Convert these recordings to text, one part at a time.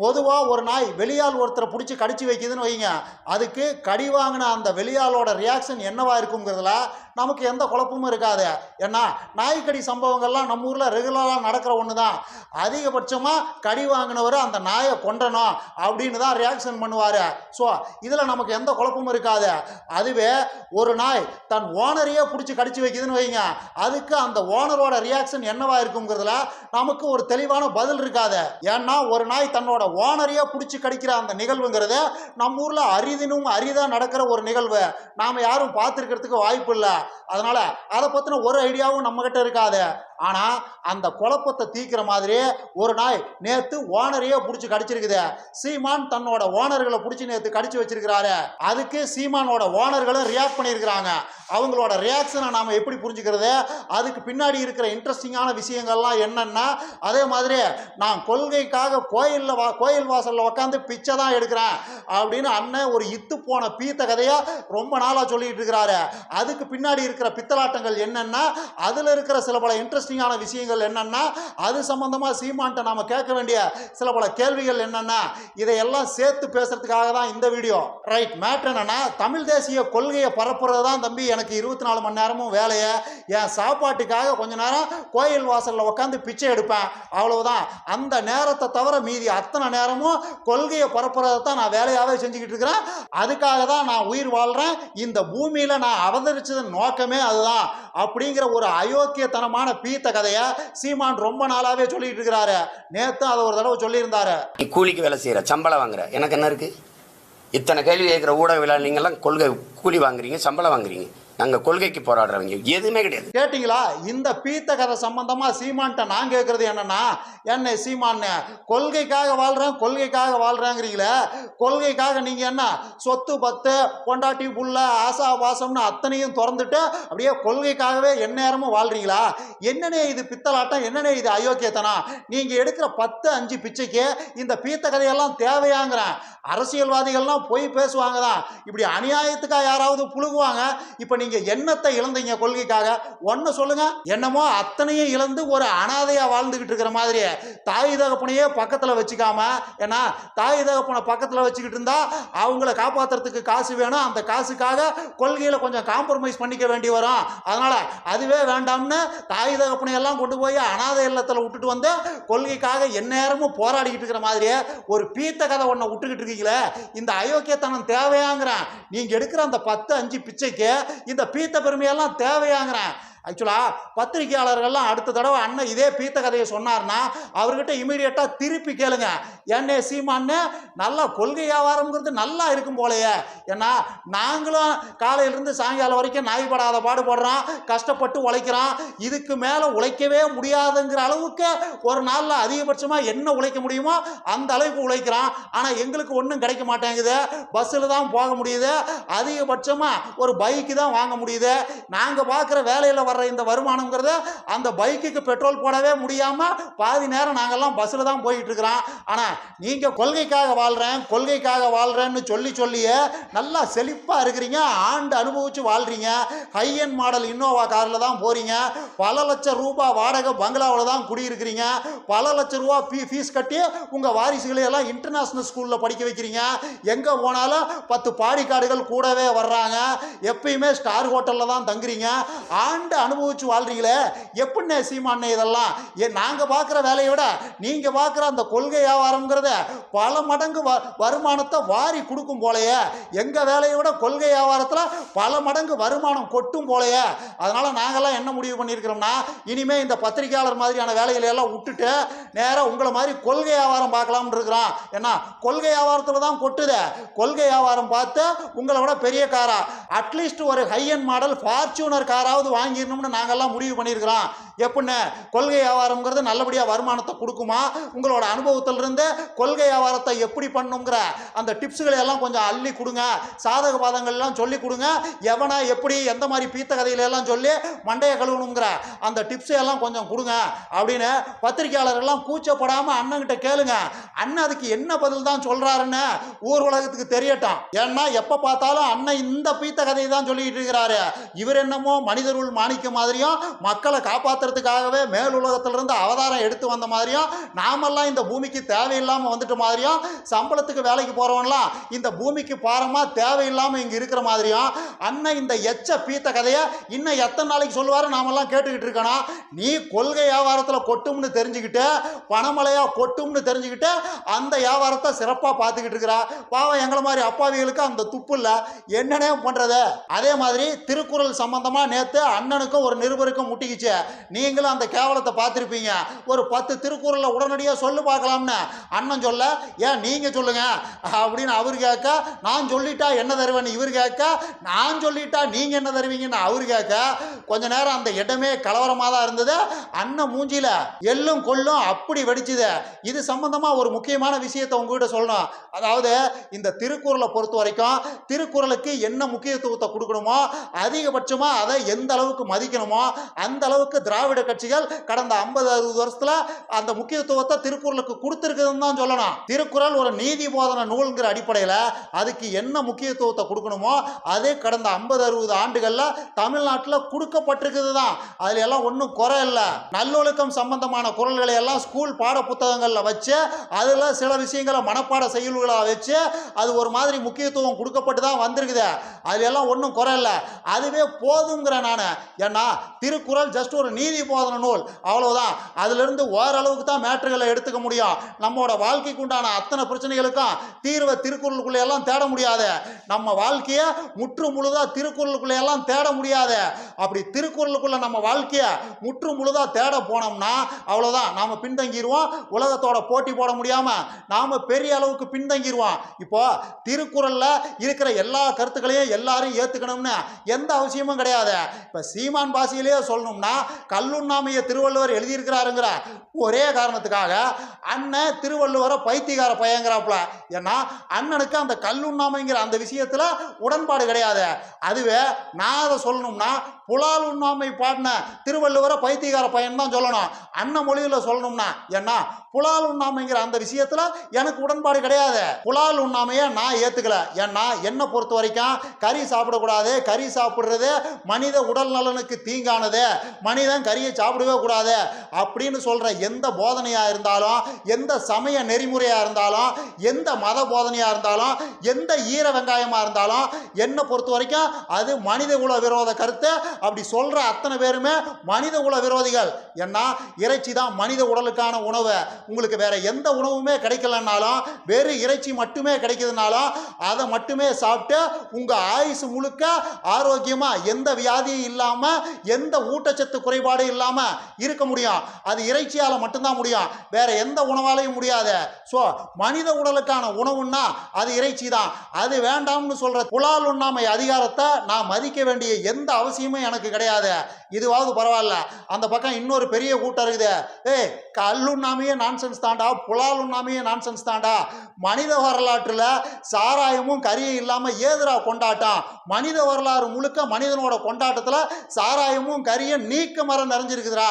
பொதுவாக ஒரு நாய் வெளியால் ஒருத்தரை பிடிச்சி கடிச்சு வைக்குதுன்னு வைங்க. அதுக்கு கடி வாங்கின அந்த வெளியாலோட ரியாக்ஷன் என்னவா இருக்குங்கிறதுல நமக்கு எந்த குழப்பமும் இருக்காது. ஏன்னா நாய்க்கடி சம்பவங்கள்லாம் நம்ம ஊரில் ரெகுலராக நடக்கிற ஒன்று தான் அதிகபட்சமாக கடி வாங்கினவர் அந்த நாயை கொண்டணும் அப்படின்னு தான் ரியாக்ஷன் பண்ணுவார். ஸோ இதில் நமக்கு எந்த குழப்பமும் இருக்காது. அதுவே ஒரு நாய் தன் ஓனரையே பிடிச்சி கடிச்சு வைக்குதுன்னு வைங்க. அதுக்கு அந்த ஓனரோட ரியாக்ஷன் என்னவா இருக்குங்கிறதுல நமக்கு ஒரு தெளிவான பதில் இருக்காது. ஏன்னா ஒரு நாய் தன்னோட ஓனரையே பிடிச்சி கடிக்கிற அந்த நிகழ்வுங்கிறது நம்ம ஊரில் அரிதினும் அரிதாக நடக்கிற ஒரு நிகழ்வு. நாம் யாரும் பார்த்துருக்கிறதுக்கு வாய்ப்பு இல்லை. அதனால் அதை பற்றின ஒரு ஐடியாவும் நம்மகிட்ட இருக்காது. ஆனால் அந்த குழப்பத்தை தீக்கிற மாதிரி ஒரு நாய் நேற்று ஓனரையே பிடிச்சி கடிச்சிருக்குது. சீமான் தன்னோட ஓனர்களை பிடிச்சி நேற்று கடிச்சு வச்சிருக்கிறாரு. அதுக்கு சீமானோட ஓனர்களும் ரியாக்ட் பண்ணியிருக்கிறாங்க. அவங்களோட ரியாக்ஷனை நாம் எப்படி புரிஞ்சுக்கிறது? அதுக்கு பின்னாடி இருக்கிற இன்ட்ரெஸ்டிங்கான விஷயங்கள்லாம் என்னென்னா அதே மாதிரி நான் கொள்கைக்காக கோயிலில் வா கோயில் வாசலில் உட்காந்து பிச்சை தான் எடுக்கிறேன் அப்படின்னு அண்ணன் ஒரு இத்து போன பீத்த கதையை ரொம்ப நாளாக சொல்லிட்டு இருக்கிறாரு. அதுக்கு பின்னாடி இருக்கிற பித்தலாட்டங்கள் என்னென்னா அதில் இருக்கிற சில பல இன்ட்ரெஸ்டிங்கான விஷயங்கள் என்னென்னா அது சம்மந்தமாக சீமான்ட்ட நாம் கேட்க வேண்டிய சில பல கேள்விகள் என்னென்னா இதையெல்லாம் சேர்த்து பேசுகிறதுக்காக தான் இந்த வீடியோ ரைட் மேட்ரு என்னென்னா தமிழ் தேசிய கொள்கையை பரப்புறது தான் தம்பி எனக்கு இருபத்தி நாலு மணி நேரமும் வேலையை. என் சாப்பாட்டுக்காக கொஞ்ச நேரம் கோயில் வாசலில் உட்காந்து பிச்சை எடுப்பேன். அவ்வளவுதான். அந்த நேரத்தை தவிர மீதி அத்தனை நேரமும் கொள்கையை பரப்புறதை தான் நான் வேலையாகவே செஞ்சுக்கிட்டு இருக்கிறேன். அதுக்காக தான் நான் உயிர் வாழ்கிறேன் இந்த பூமியில் நான் அவதரிச்சது நோக்கமே அதுதான். அப்படிங்கிற ஒரு அயோக்கியத்தனமான பீத்த கதையை சீமான் ரொம்ப நாளாகவே சொல்லிட்டு இருக்கிறாரு. நேற்று அதை ஒரு தடவை சொல்லியிருந்தாரு. நீ கூலிக்கு வேலை செய்கிற சம்பளம் வாங்குற. எனக்கு என்ன இருக்கு? இத்தனை கேள்வி கேட்குற ஊடக விழா நீங்கள்லாம் கொள்கை கூலி வாங்குறீங்க சம்பளம் வாங்குறீங்க. நாங்கள் கொள்கைக்கு போராடுறவங்க. எதுவுமே கிடையாது. கேட்டிங்களா? இந்த பீத்த கதை சம்பந்தமா சீமான்ட்ட நான் கேட்கறது என்னன்னா என்ன சீமான் கொள்கைக்காக வாழ்றேன் கொள்கைக்காக வாழ்றேங்கிறீங்களே கொள்கைக்காக நீங்க என்ன சொத்து பத்து பொண்டாட்டி புள்ள ஆசா பாசம்னு அத்தனையும் திறந்துட்டு அப்படியே கொள்கைக்காகவே எந்நேரமும் வாழ்றீங்களா? என்னனே இது பித்தலாட்டம் என்னனே இது அயோக்கியத்தனம்? நீங்க எடுக்கிற பத்து அஞ்சு பிச்சைக்கு இந்த பீத்த கதையெல்லாம் தேவையாங்கிறேன். அரசியல்வாதிகள்லாம் போய் பேசுவாங்க தான் இப்படி அநியாயத்துக்காக யாராவது புழுகுவாங்க. இப்போ நீங்க என்னத்தை இழந்தீங்க கொள்கைக்காக? ஒன்று சொல்லுங்க. என்னமோ அத்தனையும் இழந்து ஒரு அனாதையா வாழ்ந்துகிட்டு இருக்கிற மாதிரி தாய் தகப்பனையே பக்கத்தில் வச்சுக்காம ஏன்னா தாய் தகப்பனை பக்கத்தில் வச்சுக்கிட்டு இருந்தா அவங்கள காப்பாத்துறதுக்கு காசு வேணும். அந்த காசுக்காக கொள்கையில் கொஞ்சம் காம்ப்ரமைஸ் பண்ணிக்க வேண்டி வரும். அதனால அதுவே வேண்டாம்னு தாய் தகப்பனை எல்லாம் கொண்டு போய் அனாதை இல்லத்தில் விட்டுட்டு வந்து கொள்கைக்காக எந்நேரமும் போராடிக்கிட்டு இருக்கிற மாதிரியே ஒரு பீத்த கதை ஒன்றை விட்டுக்கிட்டு இருக்கீங்களே. இந்த அயோக்கியத்தனம் தேவையாங்கிறேன். நீங்க எடுக்கிற அந்த பத்து அஞ்சு பிச்சைக்கு இந்த பீத்த பெருமையெல்லாம் தேவையாங்கிறேன். ஆக்சுவலாக பத்திரிகையாளர்கள்லாம் அடுத்த தடவை அண்ணன் இதே பீத்த கதையை சொன்னார்னா அவர்கிட்ட இமீடியட்டாக திருப்பி கேளுங்க. என்னே சீமான்னு நல்லா கொள்கை வியாபாரம்ங்கிறது நல்லா இருக்கும் போலயே. ஏன்னா நாங்களும் காலையிலேருந்து சாயங்காலம் வரைக்கும் நாய்படாத பாடுபடுறோம் கஷ்டப்பட்டு உழைக்கிறோம். இதுக்கு மேலே உழைக்கவே முடியாதுங்கிற அளவுக்கு ஒரு நாளில் அதிகபட்சமாக என்ன உழைக்க முடியுமோ அந்த அளவுக்கு உழைக்கிறோம். ஆனால் எங்களுக்கு ஒன்றும் கிடைக்க மாட்டேங்குது. பஸ்ஸில் தான் போக முடியுது. அதிகபட்சமாக ஒரு பைக்கு தான் வாங்க முடியுது. நாங்கள் பார்க்குற வேலையில் வர வர்ற இந்த வருமானங்கிறது அந்த பைக்குக்கு பெட்ரோல் போடவே முடியாமல் பாதி நேரம் நாங்கள்லாம் பஸ்ஸில் தான் போயிட்டுருக்கிறோம் ஆனால் நீங்கள் கொள்கைக்காக வாழ்கிறேன் கொள்கைக்காக வாழ்கிறேன்னு சொல்லி சொல்லியே நல்லா செழிப்பாக இருக்கிறீங்க ஆண்டு அனுபவித்து வாழ்கிறீங்க ஹையன் மாடல் இன்னோவா காரில் தான் போகிறீங்க பல லட்சம் ரூபாய் வாடகை பங்களாவில் தான் குடியிருக்கிறீங்க. பல லட்சம் ரூபா ஃபீ ஃபீஸ் கட்டி உங்கள் வாரிசுகளை எல்லாம் இன்டர்நேஷ்னல் ஸ்கூலில் படிக்க வைக்கிறீங்க. எங்கே போனாலும் பத்து பாடிக்காடுகள் கூடவே வர்றாங்க. எப்பயுமே ஸ்டார் ஹோட்டலில் தான் தங்குறீங்க. ஆண்டு அனுபவிச்சு வாழ்றீங்களே? எப்படிண்ணே சீமானே இதெல்லாம்? ஏ நாங்கள் பார்க்குற வேலையை விட நீங்கள் பார்க்குற அந்த கொள்கை வியாபாரம்ங்கிறத பல மடங்கு வ வருமானத்தை வாரி கொடுக்கும் போலையே எங்கள் வேலையை விட கொள்கை வியாபாரத்தில் பல மடங்கு வருமானம் கொட்டும் போலையே அதனால் நாங்கள்லாம் என்ன முடிவு பண்ணியிருக்கிறோம்னா இனிமேல் இந்த பத்திரிகையாளர் மாதிரியான வேலைகளை எல்லாம் விட்டுட்டு நேராக உங்களை மாதிரி கொள்கை வியாபாரம் பார்க்கலாம்னு இருக்கிறோம் ஏன்னா கொள்கை வியாபாரத்தில் தான் கொட்டுது. கொள்கை வியாபாரம் பார்த்து உங்களை விட பெரிய காரா. அட்லீஸ்ட் ஒரு ஹையன் மாடல் ஃபார்ச்சூனர் காராவது செய்யணும்னு நாங்கள்லாம் முடிவு பண்ணியிருக்கிறோம். எப்படின்னு கொள்கை வியாபாரம்ங்கிறது நல்லபடியாக வருமானத்தை கொடுக்குமா? உங்களோட அனுபவத்திலிருந்து கொள்கை வியாபாரத்தை எப்படி பண்ணணுங்கிற அந்த டிப்ஸுகளை எல்லாம் கொஞ்சம் அள்ளி கொடுங்க. சாதக பாதங்கள்லாம் சொல்லி கொடுங்க. எவனை எப்படி எந்த மாதிரி பீத்த கதைகளெல்லாம் சொல்லி மண்டையை கழுவணுங்கிற அந்த டிப்ஸ் எல்லாம் கொஞ்சம் கொடுங்க. அப்படின்னு பத்திரிகையாளர்கள்லாம் கூச்சப்படாமல் அண்ணன்கிட்ட கேளுங்க. அண்ணன் அதுக்கு என்ன பதில் தான் சொல்கிறாருன்னு ஊர் உலகத்துக்கு தெரியட்டும். ஏன்னா எப்போ பார்த்தாலும் அண்ணன் இந்த பீத்த கதையை தான் சொல்லிட்டு இருக்கிறாரு. இவர் என்னமோ மனிதருள் மாணிக்க மாதிரியும் மக்களை காப்பாற்ற காப்பாத்துறதுக்காகவே மேலுலகத்திலிருந்து அவதாரம் எடுத்து வந்த மாதிரியும் நாமெல்லாம் இந்த பூமிக்கு தேவையில்லாமல் வந்துட்ட மாதிரியும் சம்பளத்துக்கு வேலைக்கு போகிறவன்லாம் இந்த பூமிக்கு பாரமாக தேவையில்லாமல் இங்கே இருக்கிற மாதிரியும் அண்ணன் இந்த எச்ச பீத்த கதையை இன்னும் எத்தனை நாளைக்கு சொல்லுவாரு? நாமெல்லாம் கேட்டுக்கிட்டு இருக்கணும் நீ கொள்கை வியாபாரத்தில் கொட்டும்னு தெரிஞ்சுக்கிட்டு பணமழையா கொட்டும்னு தெரிஞ்சுக்கிட்டு அந்த வியாபாரத்தை சிறப்பாக பார்த்துக்கிட்டு இருக்கிறா. பாவம் எங்களை மாதிரி அப்பாவிகளுக்கு அந்த துப்பு இல்லை. என்னனே பண்ணுறது அதே மாதிரி திருக்குறள் சம்பந்தமாக நேற்று அண்ணனுக்கும் ஒரு நிருபருக்கும் முட்டிக்கிச்சு. நீங்களும் அந்த கேவலத்தை பார்த்துருப்பீங்க. ஒரு பத்து திருக்குறளை உடனடியாக சொல்லு பார்க்கலாம்னு. அண்ணன் சொல்ல ஏன் நீங்கள் சொல்லுங்க? அப்படின்னு அவர் கேட்க நான் சொல்லிட்டா என்ன தருவேன்னு இவர் கேட்க நான் சொல்லிட்டா நீங்கள் என்ன தருவீங்கன்னு அவர் கேட்க கொஞ்ச நேரம் அந்த இடமே கலவரமாக தான் இருந்தது. அண்ணன் மூஞ்சியில் எள்ளும் கொள்ளும் அப்படி வெடிச்சுது. இது சம்பந்தமாக ஒரு முக்கியமான விஷயத்தை உங்ககிட்ட சொல்லணும். அதாவது இந்த திருக்குறளை பொறுத்த வரைக்கும் திருக்குறளுக்கு என்ன முக்கியத்துவத்தை கொடுக்கணுமோ அதிகபட்சமாக அதை எந்த அளவுக்கு மதிக்கணுமோ அந்த அளவுக்கு திராவிட கட்சிகள் கடந்த ஐம்பது அறுபது வருஷத்துல அந்த முக்கியத்துவத்தை திருக்குறளுக்கு கொடுத்துருக்குதுன்னு தான் சொல்லணும். திருக்குறள் ஒரு நீதி போதன நூல்ங்கிற அடிப்படையில் அதுக்கு என்ன முக்கியத்துவத்தை கொடுக்கணுமோ அதே கடந்த ஐம்பது அறுபது ஆண்டுகளில் தமிழ்நாட்டில் கொடுக்கப்பட்டிருக்குது தான். அதுல எல்லாம் ஒன்றும் குறை இல்லை. நல்லொழுக்கம் சம்பந்தமான குரல்களை எல்லாம் ஸ்கூல் பாட புத்தகங்களில் வச்சு அதில் சில விஷயங்களை மனப்பாட செயல்களாக வச்சு அது ஒரு மாதிரி முக்கியத்துவம் கொடுக்கப்பட்டு தான் வந்திருக்குது. அதுல எல்லாம் ஒன்றும் குறை இல்லை. அதுவே போதுங்கிறேன் நான். ஏன்னா திருக்குறள் ஜஸ்ட் ஒரு நீதி போதன நூல். அவ்வளவுதான். அதிலிருந்து ஓரளவுக்கு தான் மேட்டர்களை எடுத்துக்க முடியும். நம்மளோட வாழ்க்கைக்கு உண்டான அத்தனை பிரச்சனைகளுக்கும் தீர்வை திருக்குறளுக்குள்ள எல்லாம் தேட முடியாது. நம்ம வாழ்க்கையை முற்று முழுதா திருக்குறளுக்குள்ள எல்லாம் தேட முடியாது. அப்படி திருக்குறளுக்குள்ளே நம்ம வாழ்க்கையை முற்று முழுதா தேட போனோம்னா அவ்வளவுதான். நாம பின்தங்கிடுவோம் உலகத்தோட போட்டி போட முடியாம நாம பெரிய அளவுக்கு பின்தங்கிடுவோம் இப்போ திருக்குறள்ல இருக்கிற எல்லா கருத்துக்களையும் எல்லாரும் ஏத்துக்கணும்னு எந்த அவசியமும் கிடையாது. இப்ப சீமான் பாஷையிலேயே சொல்லணும்னா கல்லுண்ணாமையை திருவள்ளுவர் எழுதியிருக்கிறாருங்கிற ஒரே காரணத்துக்காக அண்ணன் திருவள்ளுவரை பைத்தியகார பையங்கிறாப்புல. ஏன்னா அண்ணனுக்கு அந்த கல்லுண்ணாமைங்கிற அந்த விஷயத்தில் உடன்பாடு கிடையாது. அதுவே நான் அதை சொல்லணும்னா புலால் உண்ணாமை பாடின திருவள்ளுவரை பைத்தியகார பையன் தான் சொல்லணும். அண்ணன் மொழியில் சொல்லணும்னா ஏன்னா புலால் உண்ணாமைங்கிற அந்த விஷயத்துல எனக்கு உடன்பாடு கிடையாது. புலால் உண்ணாமையை நான் ஏத்துக்கல. ஏன்னா என்னை பொறுத்த வரைக்கும் கறி சாப்பிடக்கூடாது. கறி சாப்பிடுறது மனித உடல் நலனுக்கு தீங்கானது. மனிதன் கறியை சாப்பிடவே கூடாது அப்படின்னு சொல்ற எந்த போதனையா இருந்தாலும் எந்த சமய நெறிமுறையா இருந்தாலும் எந்த மத போதனையா இருந்தாலும் எந்த ஈர வெங்காயமா இருந்தாலும் என்னை பொறுத்த வரைக்கும் அது மனித குல விரோத கருத்து. அப்படி சொல்ற அத்தனை பேருமே மனித குல விரோதிகள். ஏன்னா இறைச்சி தான் மனித உடலுக்கான உணவு. உங்களுக்கு வேற எந்த உணவுமே கிடைக்கலனாலும் வெறும் இறைச்சி மட்டுமே கிடைக்குதுனாலும் அதை மட்டுமே சாப்பிட்டு உங்க ஆயுசு முழுக்க ஆரோக்கியமா எந்த வியாதியும் இல்லாம எந்த ஊட்டச்சத்து குறைபாடு இல்லாம இருக்க முடியும். அது இறைச்சியால மட்டும்தான் முடியும். வேற எந்த உணவாலையும் முடியாது. ஸோ மனித உடலுக்கான உணவுன்னா அது இறைச்சி தான் அது வேண்டாம்னு சொல்ற புலால் உண்ணாமை அதிகாரத்தை நான் மதிக்க வேண்டிய எந்த அவசியமும் எனக்கு கிடையாது. இதுவாவது பரவாயில்ல. அந்த பக்கம் இன்னொரு பெரிய கூட்டம் இருக்குது. ஏய் கல்லுண்ணாமையே நான்சென்ஸ் தாண்டா புலால் உண்ணாமையே நான்சென்ஸ் தாண்டா மனித வரலாற்றில் சாராயமும் கரியும் இல்லாமல் ஏதுரா கொண்டாட்டம் மனித வரலாறு முழுக்க மனிதனோட கொண்டாட்டத்தில் சாராயமும் கரியும் நீக்க மரம் நிறைஞ்சிருக்குதுடா.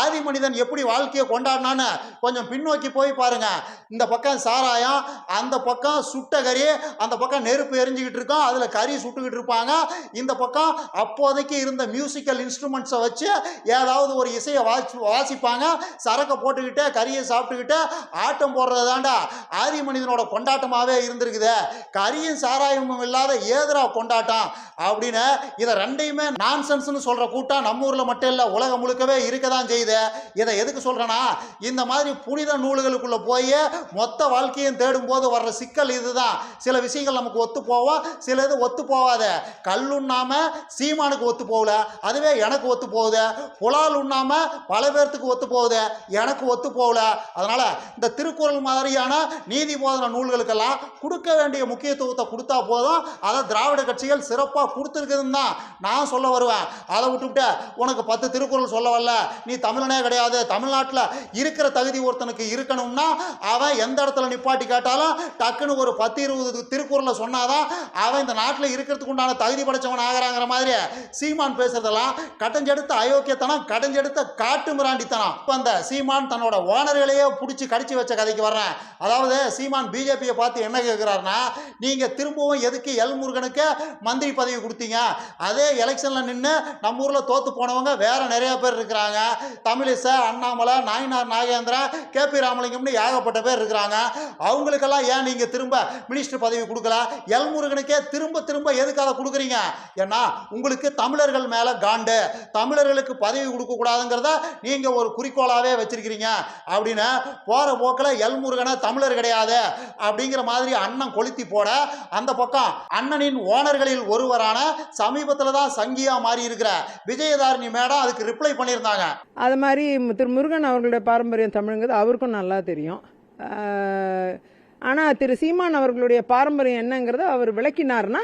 ஆதி மனிதன் எப்படி வாழ்க்கையை கொண்டாடினான்னு கொஞ்சம் பின்னோக்கி போய் பாருங்க. இந்த பக்கம் சாராயம் அந்த பக்கம் சுட்ட கறி அந்த பக்கம் நெருப்பு எரிஞ்சுக்கிட்டு இருக்கோம் அதில் கறி சுட்டுக்கிட்டு இருப்பாங்க. இந்த பக்கம் அப்போதைக்கு இருந்த மியூசிக்கல் இன்ஸ்ட்ருமெண்ட்ஸை வச்சு ஏதாவது ஒரு இசையை வாசி வாசிப்பாங்க. சரக்கை போட்டுக்கிட்டு கறியை சாப்பிட்டுக்கிட்டு ஆட்டம் போடுறது தாண்டா. ஆதி மனிதனோட கொண்டாட்டமாகவே இருந்திருக்குது. கரியும் சாராயமும் இல்லாத ஏதுரா கொண்டாட்டம்? அப்படின்னு இதை ரெண்டையுமே நான்சென்ஸ்னு சொல்கிற கூட்டம் நம்ம ஊரில் மட்டும் இல்லை உலகம் முழுக்கவே இருக்க தான் செய்யுது. இதை எதுக்கு சொல்கிறேன்னா இந்த மாதிரி புனித நூல்களுக்குள்ளே போய் மொத்த வாழ்க்கையும் தேடும்போது வர்ற சிக்கல் இதுதான். சில விஷயங்கள் நமக்கு ஒத்து போவோம் சில இது ஒத்து போகாத கல் உண்ணாம சீமானுக்கு ஒத்து போகல அதுவே எனக்கு ஒத்து போகுது. புலால் உண்ணாம பல பேர்த்துக்கு ஒத்து போகுது. எனக்கு ஒத்து போகல அதனால் இந்த திருக்குறள் மாதிரியான நீதி போதன நூல்களுக்கெல்லாம் கொடுக்க வேண்டிய முக்கியத்துவத்தை கொடுத்தா போதும். அதை திராவிட கட்சிகள் சிறப்பாக கொடுத்துருக்குதுன்னு தான் நான் சொல்ல வருவேன். அதை விட்டுவிட்டு உனக்கு பத்து திருக்குறள் சொல்ல வரல நீ தமிழனே கிடையாது. தமிழ்நாட்டில் இருக்கிற தகுதி ஒருத்தனுக்கு இருக்கணும்னா அவன் எந்த இடத்துல நிப்பாட்டி கேட்டாலும் டக்குன்னு ஒரு பத்து இருபது திருக்குறளை சொன்னாதான் அவன் இந்த நாட்டில் இருக்கிறதுக்கு உண்டான தகுதி படைச்சவன் ஆகிறாங்கிற மாதிரி சீமான் பேசுறதெல்லாம் கட்டஞ்செடுத்த அயோக்கியத்தனம் கட்டஞ்செடுத்த காட்டு மிராண்டித்தனம். இப்போ அந்த சீமான் தன்னோட ஓனர்களையே பிடிச்சி கடிச்சு வச்ச கதைக்கு வர்றேன். அதாவது சீமான் பிஜேபியை பார்த்து என்ன கேட்குறாருன்னா நீங்கள் திரும்பவும் எதுக்கு எல் முருகனுக்கு மந்திரி பதவி கொடுத்தீங்க? அதே எலெக்ஷனில் நின்று நம்ம ஊரில் தோற்று போனவங்க வேற நிறைய பேர் இருக்கிறாங்க. தமிழிசை அண்ணாமலை நாயினார் நாகேந்திரன் கே பி ராமலிங்கம்னு ஏகப்பட்ட பேர் இருக்கிறாங்க. அவங்களுக்கெல்லாம் ஏன் நீங்கள் திரும்ப மினிஸ்டர் பதவி கொடுக்கல? எல் முருகனுக்கே திரும்ப திரும்ப எதுக்கு அதை கொடுக்குறீங்க? ஏன்னா உங்களுக்கு தமிழர்கள் மேலே காண்டு. தமிழர்களுக்கு பதவி கொடுக்கக்கூடாதுங்கிறத நீங்கள் ஒரு குறிக்கோளாகவே வச்சிருக்கிறீங்க. அப்படின்னு போகிற போக்கில் எல்முருகனை தமிழர் கிடையாது அப்படிங்கிற மாதிரி அண்ணன் கொளுத்தி போட அந்த பக்கம் அண்ணனின் ஓனர்களில் ஒருவரான சமீபத்தில் தான் சங்கியா மாறி இருக்கிற விஜயதாரணி மேடம் அதுக்கு ரிப்ளை பண்ணியிருந்தாங்க. அது மாதிரி திரு முருகன் அவர்களுடைய பாரம்பரியம் தமிழுங்கிறது அவருக்கும் நல்லா தெரியும். ஆனால் திரு சீமான் அவர்களுடைய பாரம்பரியம் என்னங்கிறத அவர் விளக்கினார்னா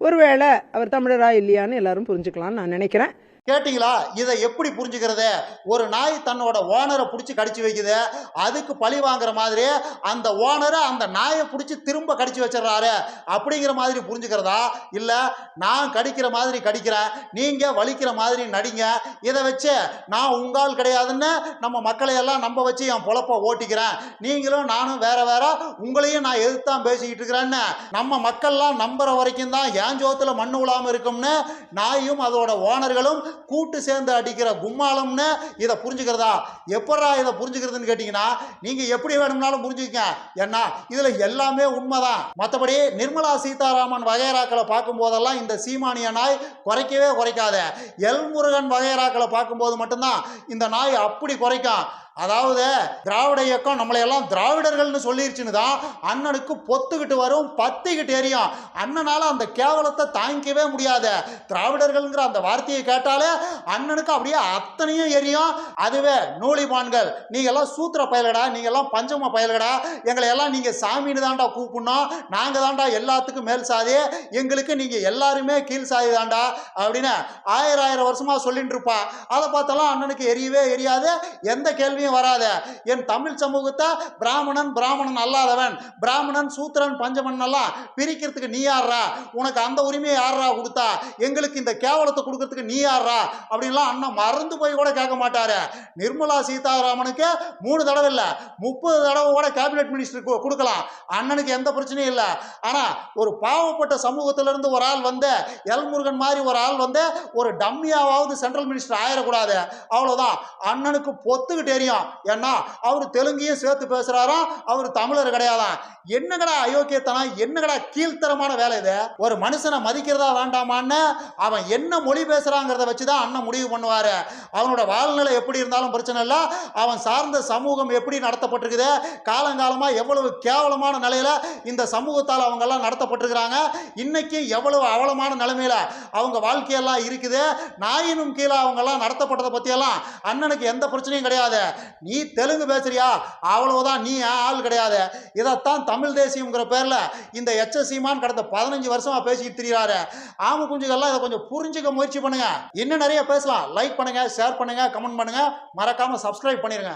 ஒருவேளை அவர் தமிழரா இல்லையான்னு எல்லாரும் புரிஞ்சுக்கலாம்னு நான் நினைக்கிறேன். கேட்டிங்களா? இதை எப்படி புரிஞ்சுக்கிறது? ஒரு நாய் தன்னோட ஓனரை பிடிச்சி கடிச்சு வைக்குது. அதுக்கு பழி வாங்குற மாதிரி அந்த ஓனரை அந்த நாயை பிடிச்சி திரும்ப கடிச்சு வச்சிடறாரு. அப்படிங்கிற மாதிரி புரிஞ்சுக்கிறதா? இல்லை நான் கடிக்கிற மாதிரி கடிக்கிறேன். நீங்கள் வலிக்கிற மாதிரி நடிங்க. இதை வச்சு நான் உங்கால் கிடையாதுன்னு நம்ம மக்களையெல்லாம் நம்ப வச்சு என் பொழப்ப ஓட்டிக்கிறேன். நீங்களும் நானும் வேற வேற உங்களையும் நான் எதிர்த்தான் பேசிக்கிட்டு இருக்கிறேன்னு நம்ம மக்கள்லாம் நம்புற வரைக்கும் தான் ஏன் ஜோத்தில் மண்ணு விழாமல் இருக்கும்னு நாயும் அதோட ஓனர்களும் கூட்டு சேர்ந்து அடிக்கிற கும்மாளம்னு இதை புரிஞ்சுக்கிறதா? எப்படா இதை புரிஞ்சுக்கிறதுன்னு கேட்டிங்கன்னா நீங்கள் எப்படி வேணும்னாலும் புரிஞ்சுக்கங்க. ஏன்னா இதில் எல்லாமே உண்மைதான். மற்றபடி நிர்மலா சீதாராமன் வகையராக்களை பார்க்கும்போதெல்லாம் இந்த சீமானிய நாய் குறைக்கவே குறைக்காத. எல்முருகன் வகையராக்களை பார்க்கும்போது மட்டும்தான் இந்த நாய் அப்படி குறைக்கும். அதாவது திராவிட இயக்கம் நம்மளை எல்லாம் திராவிடர்கள்னு சொல்லிருச்சுன்னு தான் அண்ணனுக்கு பொத்துக்கிட்டு வரும் பத்திக்கிட்டு எரியும். அண்ணனால அந்த கேவலத்தை தாங்கிக்கவே முடியாது. திராவிடர்கள்ங்கிற அந்த வார்த்தையை கேட்டாலே அண்ணனுக்கு அப்படியே அத்தனையும் எரியும். அதுவே நூலிபான்கள் நீங்க எல்லாம் சூத்திர பயலடா நீங்க எல்லாம் பஞ்சம பயல்கடா எங்களை எல்லாம் நீங்க சாமின்னு தான்டா கூப்பிடணும் நாங்க தான்டா எல்லாத்துக்கும் மேல் சாதி எங்களுக்கு நீங்க எல்லாருமே கீழ் சாதி தாண்டா அப்படின்னு ஆயிரம் ஆயிரம் வருஷமா சொல்லிட்டு இருப்பா அதை பார்த்தாலும் அண்ணனுக்கு எரியவே எரியாது. எந்த கேள்வியும் வராத. என் தமிழ் சமூகத்தை பிராமணன் பிராமணன் அல்லாதவன். பிராமணன் சூத்திரன் பஞ்சமன் எல்லாம் பிரிக்கிறதுக்கு நீ யாரா உனக்கு அந்த உரிமையை யாரா கொடுத்தா? எங்களுக்கு இந்த கேவலத்தை கொடுக்கறதுக்கு நீ யாரா அப்படின்லாம் அண்ணன் மறந்து போய் கூட கேட்க மாட்டாரு. நிர்மலா சீதாராமனுக்கு மூணு தடவை இல்லை முப்பது தடவை கூட கேபினெட் மினிஸ்டருக்கு கொடுக்கலாம். அண்ணனுக்கு எந்த பிரச்சனையும் இல்லை. ஆனால் ஒரு பாவப்பட்ட சமூகத்திலிருந்து ஒரு ஆள் வந்து எல்முருகன் மாதிரி ஒரு ஆள் வந்து ஒரு டம்மியாவது சென்ட்ரல் மினிஸ்டர் ஆயிடக்கூடாது அவ்வளோதான் அண்ணனுக்கு பொத்துக்கிட்டு தெரியும்? ஏன்னா அவர் தெலுங்கையும் சேர்த்து பேசுறாராம் அவர் தமிழர் கிடையாதான் என்னங்கடா அயோக்கியத்தனா என்னங்கடா கீழ்த்தரமான வேலை இது? ஒரு மனுஷனை மதிக்கிறதா வேண்டாமான்னு அவன் என்ன மொழி பேசுறாங்கிறத வச்சு தான் அண்ணன் முடிவு பண்ணுவாரு. அவனோட வாழ்நிலை எப்படி இருந்தாலும் பிரச்சனை இல்லை. அவன் சார்ந்த சமூகம் எப்படி நடத்தப்பட்டிருக்குது? காலங்காலமாக எவ்வளவு கேவலமான நிலையில இந்த சமூகத்தால் அவங்கெல்லாம் நடத்தப்பட்டிருக்கிறாங்க. இன்னைக்கு எவ்வளவு அவலமான நிலைமையில அவங்க வாழ்க்கையெல்லாம் இருக்குது. நாயினும் கீழே அவங்கெல்லாம் நடத்தப்பட்டதை பற்றியெல்லாம் அண்ணனுக்கு எந்த பிரச்சனையும் கிடையாது. நீ தெலுங்கு பேசுறியா? அவ்வளவுதான் நீ ஆள் கிடையாது? இதைத்தான் தமிழ் தேசியம்ங்கிற பேரில் இந்த எச்எஸ்சிமான் கடந்த பதினஞ்சு வருஷமா பேசிக்கிட்டு திரியாரு ஆம குஞ்சுகள்லாம் இதை கொஞ்சம் புரிஞ்சுக்க முயற்சி பண்ணுங்க. இன்னும் நிறைய பேசலாம். லைக் பண்ணுங்க ஷேர் பண்ணுங்க கமெண்ட் பண்ணுங்க. மறக்காம சப்ஸ்கிரைப் பண்ணிருங்க.